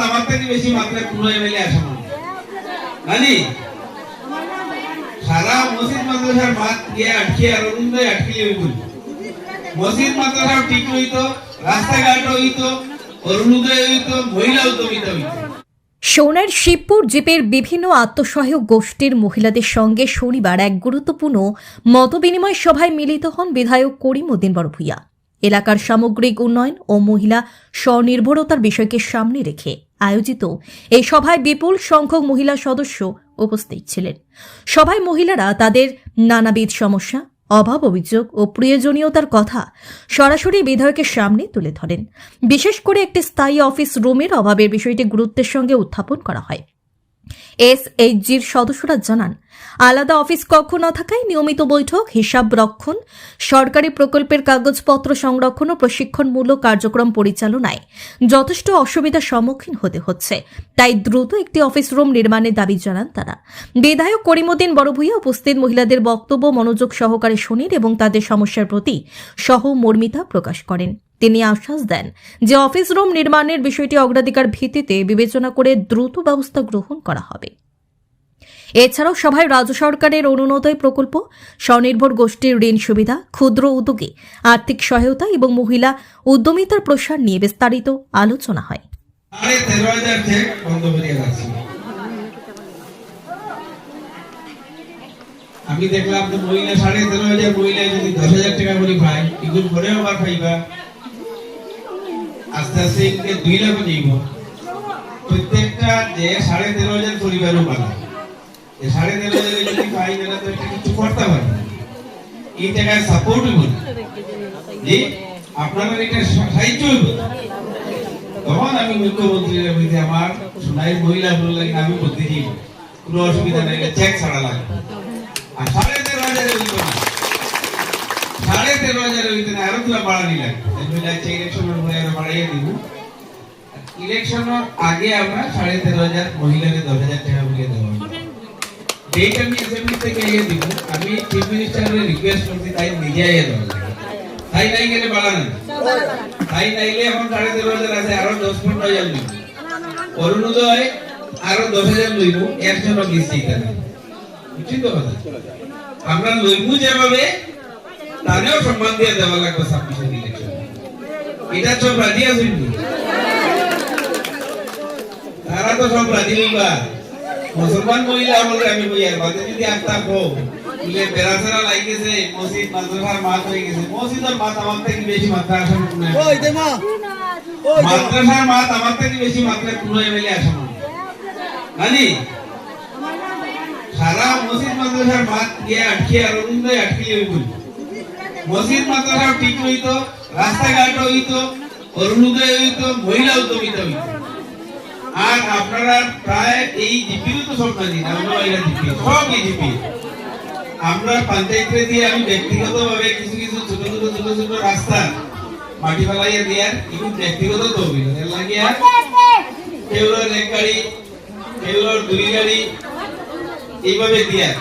আমার থেকে বেশি মাত্রায় কোনো এমএলএ আসা মানে জানি সারা মসজিদ মাদ্রাসার মাত গিয়ে আটকে আর অরুণদয় আটকিলে বলি। মসজিদ মাদ্রাসাও ঠিক হইতো, রাস্তাঘাট হইতো, অরুণোদয় হইতো মহিলা উদ্যমিতা হইতো। সোনার শিবপুর জিপের বিভিন্ন আত্মসহায়ক গোষ্ঠীর মহিলাদের সঙ্গে শনিবার এক গুরুত্বপূর্ণ মতবিনিময় সভায় মিলিত হন বিধায়ক করিমউদ্দিন বড়ভূইয়া এলাকার সামগ্রিক উন্নয়ন ও মহিলা স্বনির্ভরতার বিষয়কে সামনে রেখে আয়োজিত এই সভায় বিপুল সংখ্যক মহিলা সদস্য উপস্থিত ছিলেন। সভায় মহিলারা তাদের নানাবিধ সমস্যা, অভাব অভিযোগ ও প্রয়োজনীয়তার কথা সরাসরি বিধায়কের সামনে তুলে ধরেন। বিশেষ করে একটি স্থায়ী অফিস রুমের অভাবের বিষয়টি গুরুত্বের সঙ্গে উত্থাপন করা হয়। এসএইচজির সদস্যরা জানান আলাদা অফিস কক্ষ না থাকায় নিয়মিত বৈঠক, হিসাব রক্ষণ, সরকারি প্রকল্পের কাগজপত্র সংরক্ষণ ও প্রশিক্ষণমূলক কার্যক্রম পরিচালনায় যথেষ্ট অসুবিধার সম্মুখীন হতে হচ্ছে। তাই দ্রুত একটি অফিস রুম নির্মাণের দাবি জানান তারা। বিধায়ক করিমুদ্দিন বড়ভূইয়া উপস্থিত মহিলাদের বক্তব্য, মনোযোগ সহকারে শোনেন এবং তাদের সমস্যার প্রতি সহমর্মিতা প্রকাশ করেন। তিনি আশ্বাস দেন যে অফিস রুম নির্মাণের বিষয়টি অগ্রাধিকার ভিত্তিতে বিবেচনা করে দ্রুত ব্যবস্থা গ্রহণ করা হবে। এছাড়াও সভায় রাজ্য সরকারের অরুণোদয় প্রকল্প, স্বনির্ভর গোষ্ঠীর ঋণ সুবিধা, ক্ষুদ্র উদ্যোগে আর্থিক সহায়তা এবং মহিলা উদ্যমিতার প্রসার নিয়ে বিস্তারিত আলোচনা হয়। আমি দেখলাম যে মহিলা সাড়ে তেরো হাজার, মহিলা যদি দশ হাজার টাকা করে পায় এগুলো পরেও আবার পাইবা আস্তে আস্তে দুই লাখ যাইব প্রত্যেকটা যে সাড়ে তেরো হাজার পরিবারও পালা যে সাড়ে তেরো হাজার যদি পাই তাহলে তো একটা কিছু করতে পারে। এই টাকায় সাপোর্ট হইব। জি আপনাদের এটা সাহায্য তখন আমি মুখ্যমন্ত্রীর বলতে আমার সোনাই মহিলা বলে লাগে, আমি বলতে দিই কোনো অসুবিধা নেই চেক ছাড়া লাগে আর সাড়ে তেরো হাজার হইতো সাড়ে তেরো হাজার হইতো না আরও তুলা বাড়ানি লাগবে। ইলেকশনের পরে আরও বাড়াইয়া দিব। ইলেকশনের আগে আমরা সাড়ে তেরো হাজার মহিলাকে দশ হাজার টাকা ডেট আমি অ্যাসেম্বলি থেকে আইয়া দিব আমি চিফ মিনিস্টারের রিকোয়েস্ট করছি তাই নিজে আইয়া দেওয়া তাই নাই গেলে বাড়ানো তাই নাইলে এখন সাড়ে তেরো হাজার আছে আরও দশ পনেরো হাজার লইব অরুণোদয় আরও দশ হাজার লইব একজন লিস্ট এখানে বুঝছি তো কথা আমরা লইব যেভাবে তাদেরও সম্মান দিয়ে দেওয়া লাগবে ছাব্বিশের ইলেকশন এটা সব রাজি আছেন নি? তারা তো সব রাজি লইবা মুসলমান মহিলা বলে আমি বই আর বাদে যদি আস্তা কো বলে বেড়াছাড়া লাগিয়েছে মসজিদ মাদ্রাসার মাত হয়ে গেছে। মসজিদের মাত আমার থেকে বেশি মাত্রা আসা মনে হয় মাদ্রাসার মাত আমার থেকে বেশি মাত্রায় কোনো এমএলএ আসে না। জানি সারা মসজিদ মাদ্রাসার মাত গিয়ে আটকে আর অরুণদয় আটকিলে বলি মসজিদ মাদ্রাসাও ঠিক হইতো রাস্তাঘাট হইতো অরুণোদয় হইতো মহিলা উদ্যমিতা হইতো। আর আপনারা প্রায় এই জিপিও তো সব জানি আমরা এরা জিপি সব এই জিপি আমরা পঞ্চায়েতে দিয়ে আমি ব্যক্তিগতভাবে কিছু কিছু ছোট ছোট ছোট ছোট রাস্তা মাটি ফেলাইয়া দিয়ার কিন্তু ব্যক্তিগত তহবিল লাগিয়া এক গাড়ি কেউলোর দুই গাড়ি, এইভাবে দিয়ার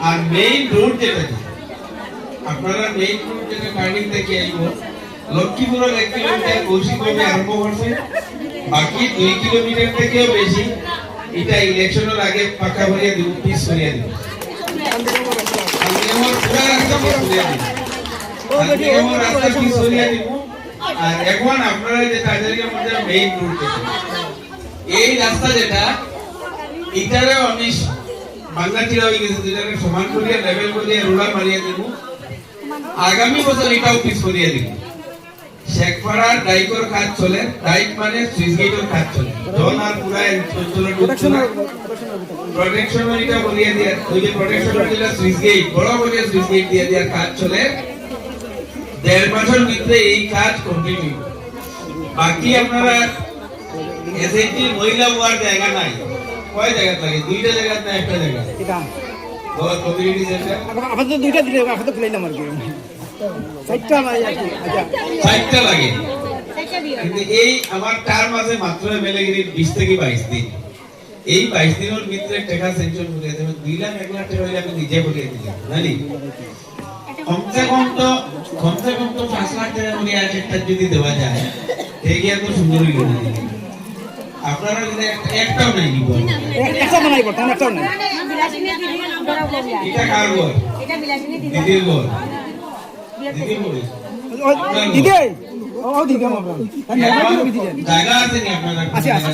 আর মেইন রোড যেটা আপনারা মেইন রোড যেটা কার্ডিং থেকে আইব লক্ষ্মীপুরের এক কিলোমিটার কৌশিকভাবে আরম্ভ করছে বাকি দুই কিলোমিটার থেকেও বেশি এটা ইলেকশনের আগে পাকা করিয়া দিব পিস করিয়া দিব মেইন রোড এই রাস্তা যেটা এটারে আমি বাংলা চিরা হয়ে গেছে যেটাকে সমান করিয়া লেভেল করিয়া রোলার মারিয়া দিব আগামী বছর এটাও পিস করিয়া দিব শেখপাড়ার ডাইকর কাজ চলে ডাইক মানে সুইচগেটের কাজ চলে। জন আর পুরা প্রোটেকশন এটা বলিয়ে দিয়ে ওই যে প্রোটেকশন যেটা সুইচগেট বড় বড় সুইচ গেট দিয়ে দেওয়ার কাজ চলে। দেড় মাসের ভিতরে এই কাজ কমপ্লিট হইব বাকি আপনারা এসএইচটি মহিলা ওয়ার্ড জায়গা নাই। কয় জায়গা লাগে দুইটা জায়গা না একটা জায়গা? আপাতত দুইটা দিলে খুলাইলাম আর আমার চারটা লাগে কিন্তু এই আমার টার্ম আছে মাত্র এমএলএগিরি বিশ থেকে বাইশ দিন। এই বাইশ দিনের ভিতরে টাকা সেঞ্চুর করে দুই লাখ এক লাখ টাকা আমি নিজে বলিয়ে দিলাম জানি কমসে কম তো কমসে কম তো পাঁচ লাখ টাকা করে এক একটা যদি দেওয়া যায় ঠিক তো সুন্দরই করে দিবে আপনারা যদি একটা- একটাও নাই নিব একটা বানাই বর্তমান একটাও নাই। এটা কার দিদির ও, দিদি। ও ও দিদি আমার জায়গা আছে নি আপনার আছে, আছে।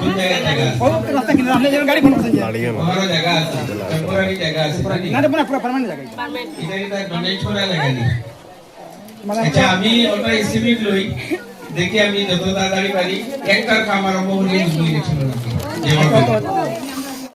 কোন জায়গায় জায়গা আছে? ও রাস্তা কিনারে। আপনি যেন গাড়ি ফোন করছেন যে। আমারও জায়গা আছে। টেম্পোরারি জায়গা আছে। নাকি? না রে পুরা পুরা পার্মানেন্ট জায়গা এটা কি তার ডোনেট করা জায়গা নেই মানে আচ্ছা আমি ওটা এস্টিমেট লই। দেখি আমি যত তাড়াতাড়ি পারি। একটার কাম আরম্ভ হলে গেছিল নাকি